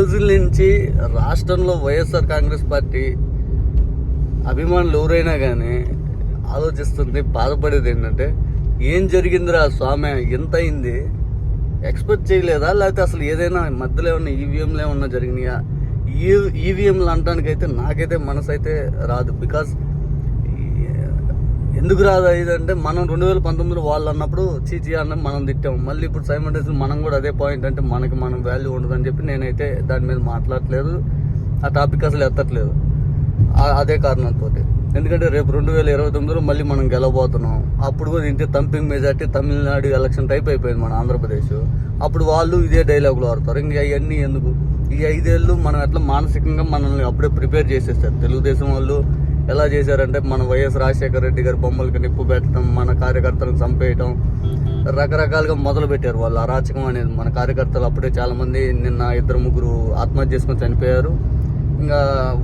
రోజుల నుంచి రాష్ట్రంలో వైఎస్ఆర్ కాంగ్రెస్ పార్టీ అభిమానులు ఎవరైనా కానీ ఆలోచిస్తుంది బాధపడేది ఏంటంటే ఏం జరిగిందిరా స్వామి ఎంత అయింది? ఎక్స్పెక్ట్ చేయలేదా? లేకపోతే అసలు ఏదైనా మధ్యలో ఏమన్నా ఈవీఎంలు ఏమన్నా జరిగినాయా? ఈ ఈవీఎంలు అనడానికైతే నాకైతే మనసు అయితే రాదు. బికాస్ ఎందుకు రాదు ఇదంటే మనం రెండు వేల పంతొమ్మిదిలో వాళ్ళు అన్నప్పుడు చీచీ అన్న మనం తిట్టాం మళ్ళీ ఇప్పుడు సైమన్ మనం కూడా అదే పాయింట్ అంటే మనకి మనం వాల్యూ ఉండదని చెప్పి నేనైతే దాని మీద మాట్లాడట్లేదు. ఆ టాపిక్ అసలు ఎత్తట్లేదు. అదే కారణంతో ఎందుకంటే రేపు రెండు వేల ఇరవై తొమ్మిదిలో మళ్ళీ మనం గెలవబోతున్నాం. అప్పుడు కూడా ఇంతే thumping majority Tamil Nadu election type అయిపోయింది మన ఆంధ్రప్రదేశ్. అప్పుడు వాళ్ళు ఇదే డైలాగులు ఆడతారు. ఇంకా అవన్నీ ఎందుకు? ఈ ఐదేళ్ళు మనం ఎట్లా మానసికంగా మనల్ని అప్పుడే ప్రిపేర్ చేసేస్తారు. తెలుగుదేశం వాళ్ళు ఎలా చేశారంటే మన వైఎస్ రాజశేఖర రెడ్డి గారి బొమ్మలకి నిప్పు పెట్టడం మన కార్యకర్తలను చంపేయటం రకరకాలుగా మొదలు పెట్టారు. వాళ్ళు అరాచకం అనేది మన కార్యకర్తలు అప్పుడే చాలామంది నిన్న ఇద్దరు ముగ్గురు ఆత్మహత్య చేసుకొని చనిపోయారు. ఇంకా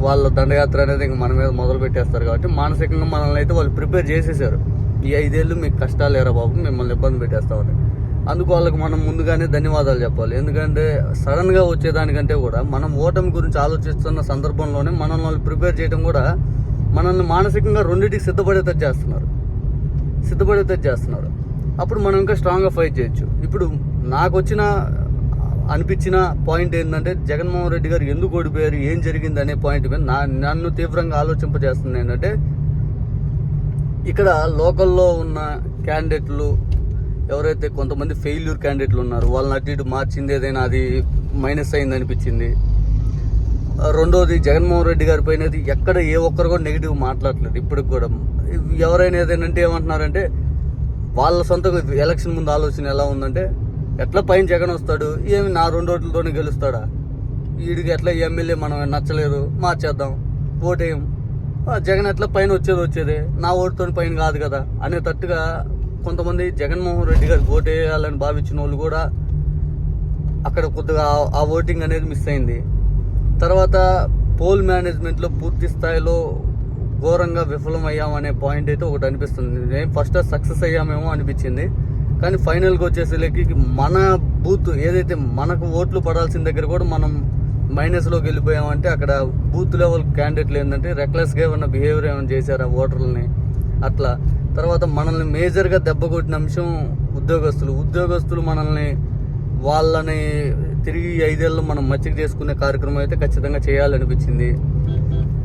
వాళ్ళ దండయాత్ర అనేది ఇంకా మన మీద మొదలు పెట్టేస్తారు కాబట్టి మానసికంగా మనల్ని అయితే వాళ్ళు ప్రిపేర్ చేసేసారు. ఈ ఐదేళ్ళు మీకు కష్టాలు ఎరా బాబు? మిమ్మల్ని ఇబ్బంది పెట్టేస్తామని. అందుకు వాళ్ళకి మనం ముందుగానే ధన్యవాదాలు చెప్పాలి. ఎందుకంటే సడన్గా వచ్చేదానికంటే కూడా మనం ఓటమి గురించి ఆలోచిస్తున్న సందర్భంలోనే మనం వాళ్ళు ప్రిపేర్ చేయడం కూడా మనల్ని మానసికంగా రెండింటికి సిద్ధపడేటట్టు చేస్తున్నారు. సిద్ధపడేటట్టు చేస్తున్నారు. అప్పుడు మనం ఇంకా స్ట్రాంగ్గా ఫైట్ చేయొచ్చు. ఇప్పుడు నాకు వచ్చిన అనిపించిన పాయింట్ ఏంటంటే జగన్మోహన్ రెడ్డి గారు ఎందుకు ఓడిపోయారు ఏం జరిగింది అనే పాయింట్ మీద నా నన్ను తీవ్రంగా ఆలోచింపజేస్తుంది ఏంటంటే ఇక్కడ లోకల్లో ఉన్న క్యాండిడేట్లు ఎవరైతే కొంతమంది ఫెయిల్యూర్ క్యాండిడేట్లు ఉన్నారు వాళ్ళని అటు ఇటు మార్చింది ఏదైనా అది మైనస్ అయింది అనిపించింది రెండోది జగన్మోహన్ రెడ్డి గారి పైన ఎక్కడ ఏ ఒక్కరు కూడా నెగిటివ్ మాట్లాడలేదు ఇప్పటికి కూడా. ఎవరైనా ఏదైనా అంటే ఏమంటున్నారంటే వాళ్ళ సొంత ఎలక్షన్ ముందు ఆలోచన ఎలా ఉందంటే ఎట్లా పైన జగన్ వస్తాడు ఏమి నా రెండు ఓట్లతోనే గెలుస్తాడా? వీడికి ఎట్లా ఎమ్మెల్యే మనం నచ్చలేదు మార్చేద్దాం ఓటేయం. జగన్ ఎట్లా పైన వచ్చేది వచ్చేదే నా ఓటుతో పైన కాదు కదా అనేటట్టుగా కొంతమంది జగన్మోహన్ రెడ్డి గారికి ఓటేయాలని భావించిన వాళ్ళు కూడా అక్కడ కొద్దిగా ఆ ఓటింగ్ అనేది మిస్ అయింది. తర్వాత పోల్ మేనేజ్మెంట్లో పూర్తి స్థాయిలో ఘోరంగా విఫలమయ్యామనే పాయింట్ అయితే ఒకటి అనిపిస్తుంది. నేను ఫస్ట్ సక్సెస్ అయ్యామేమో అనిపించింది. కానీ ఫైనల్గా వచ్చేసరికి మన బూత్ ఏదైతే మనకు ఓట్లు పడాల్సిన దగ్గర కూడా మనం మైనస్లోకి వెళ్ళిపోయామంటే అక్కడ బూత్ లెవెల్ క్యాండిడేట్లు ఏంటంటే రెక్లెస్గా ఏమన్నా బిహేవియర్ ఏమైనా చేశారా ఓటర్లని? అట్లా. తర్వాత మనల్ని మేజర్గా దెబ్బ కొట్టిన అంశం ఉద్యోగస్తులు. ఉద్యోగస్తులు మనల్ని వాళ్ళని తిరిగి ఐదేళ్ళు మనం మచ్చిక చేసుకునే కార్యక్రమం అయితే ఖచ్చితంగా చేయాలనిపించింది.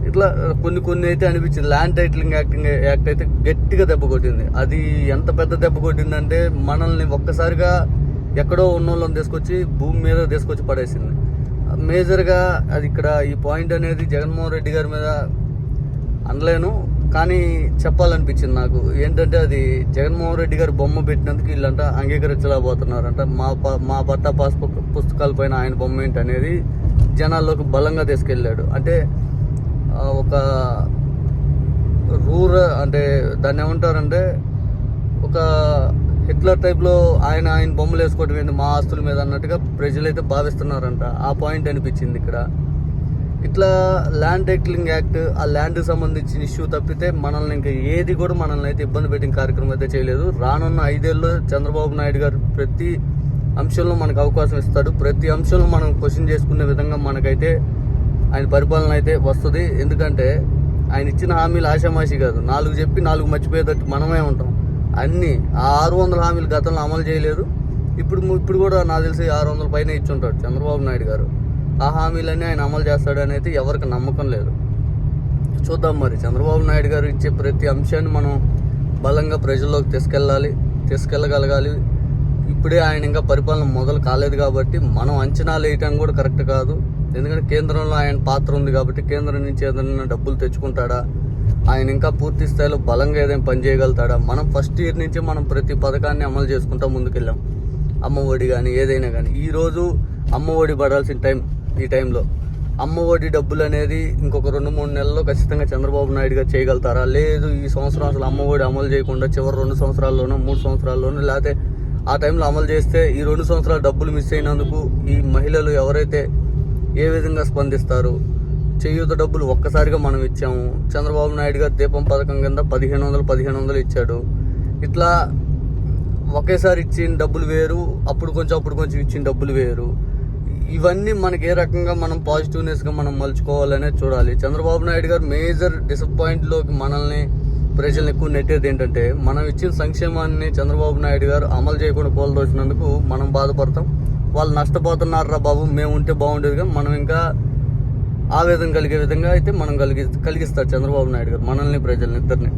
ఇట్లా కొన్ని కొన్ని అయితే అనిపించింది. ల్యాండ్ టైటిలింగ్ యాక్టింగ్ యాక్ట్ అయితే గట్టిగా దెబ్బ కొట్టింది. అది ఎంత పెద్ద దెబ్బ కొట్టిందంటే మనల్ని ఒక్కసారిగా ఎక్కడో ఉన్న వాళ్ళని తీసుకొచ్చి భూమి మీద తీసుకొచ్చి పడేసింది. మేజర్గా అది ఇక్కడ ఈ పాయింట్ అనేది జగన్మోహన్ రెడ్డి గారి మీద అనలేను. కానీ చెప్పాలనిపించింది నాకు. ఏంటంటే అది జగన్మోహన్ రెడ్డి గారు బొమ్మ పెట్టినందుకు వీళ్ళంట అంగీకరించలేకపోతున్నారంట. మా ప మా పట్టా పాస్ పుస్తకాల పైన ఆయన బొమ్మ ఏంటి అనేది జనాల్లోకి బలంగా తీసుకెళ్ళాడు. అంటే ఒక రూర అంటే దాన్ని ఏమంటారంటే ఒక హిట్లర్ టైప్లో ఆయన ఆయన బొమ్మలు వేసుకోవడం ఏంటి మా ఆస్తుల మీద అన్నట్టుగా ప్రజలైతే భావిస్తున్నారంట. ఆ పాయింట్ అనిపించింది ఇక్కడ. ఇట్లా ల్యాండ్ టైటిలింగ్ యాక్ట్ ఆ ల్యాండ్కి సంబంధించిన ఇష్యూ తప్పితే మనల్ని ఇంకా ఏది కూడా మనల్ని అయితే ఇబ్బంది పెట్టిన కార్యక్రమం అయితే చేయలేదు. రానున్న ఐదేళ్ళు చంద్రబాబు నాయుడు గారు ప్రతి అంశంలో మనకు అవకాశం ఇస్తాడు. ప్రతి అంశంలో మనం క్వశ్చన్ చేసుకునే విధంగా మనకైతే ఆయన పరిపాలన అయితే వస్తుంది. ఎందుకంటే ఆయన ఇచ్చిన హామీలు ఆషామాషి కాదు. నాలుగు చెప్పి నాలుగు మర్చిపోయేటట్టు మనమే ఉంటాం. అన్నీ ఆ ఆరు వందల హామీలు గతంలో అమలు చేయలేదు. ఇప్పుడు ఇప్పుడు కూడా నాకు తెలిసి ఆరు వందల పైన ఇచ్చి ఉంటాడు చంద్రబాబు నాయుడు గారు. ఆ హామీలన్నీ ఆయన అమలు చేస్తాడు అనేది ఎవరికి నమ్మకం లేదు. చూద్దాం మరి. చంద్రబాబు నాయుడు గారు ఇచ్చే ప్రతి అంశాన్ని మనం బలంగా ప్రజల్లోకి తీసుకెళ్ళాలి తీసుకెళ్ళగలగాలి. ఇప్పుడే ఆయన ఇంకా పరిపాలన మొదలు కాలేదు కాబట్టి మనం అంచనాలు వేయటం కూడా కరెక్ట్ కాదు. ఎందుకంటే కేంద్రంలో ఆయన పాత్ర ఉంది కాబట్టి కేంద్రం నుంచి ఏదైనా డబ్బులు తెచ్చుకుంటాడా? ఆయన ఇంకా పూర్తి స్థాయిలో బలంగా ఏదైనా పని చేయగలుగుతాడా? మనం ఫస్ట్ ఇయర్ నుంచి మనం ప్రతి పథకాన్ని అమలు చేసుకుంటా ముందుకెళ్ళాం. అమ్మఒడి కానీ ఏదైనా కానీ ఈరోజు అమ్మ ఒడి పడాల్సిన టైం ఈ టైంలో. అమ్మ ఒడి డబ్బులు అనేది ఇంకొక రెండు మూడు నెలల్లో ఖచ్చితంగా చంద్రబాబు నాయుడు గారు చేయగలుగుతారా? లేదు ఈ సంవత్సరం అసలు అమ్మ ఒడి అమలు చేయకుండా చివరి రెండు సంవత్సరాల్లోనో మూడు సంవత్సరాల్లోనో లేకపోతే ఆ టైంలో అమలు చేస్తే ఈ రెండు సంవత్సరాలు డబ్బులు మిస్ అయినందుకు ఈ మహిళలు ఎవరైతే ఏ విధంగా స్పందిస్తారు? చేయూత డబ్బులు ఒక్కసారిగా మనం ఇచ్చాము. చంద్రబాబు నాయుడు గారు దీపం పథకం కింద పదిహేను వందలు పదిహేను వందలు ఇచ్చాడు. ఇట్లా ఒకేసారి ఇచ్చిన డబ్బులు వేరు అప్పుడు కొంచెం అప్పుడు కొంచెం ఇచ్చిన డబ్బులు వేరు. ఇవన్నీ మనకి ఏ రకంగా మనం పాజిటివ్నెస్గా మనం మలుచుకోవాలనే చూడాలి. చంద్రబాబు నాయుడు గారు మేజర్ డిసప్పాయింట్లోకి మనల్ని ప్రజల్ని ఎక్కువ నెట్టేది ఏంటంటే మనం ఇచ్చిన సంక్షేమాన్ని చంద్రబాబు నాయుడు గారు అమలు చేయకుండా కోల్దోచినందుకు మనం బాధపడతాం. వాళ్ళు నష్టపోతున్నారా బాబు మేము ఉంటే బాగుండేది కానీ మనం ఇంకా ఆవేదన కలిగే విధంగా అయితే మనం కలిగి కలిగిస్తారు చంద్రబాబు నాయుడు గారు మనల్ని ప్రజల్ని ఇద్దరిని.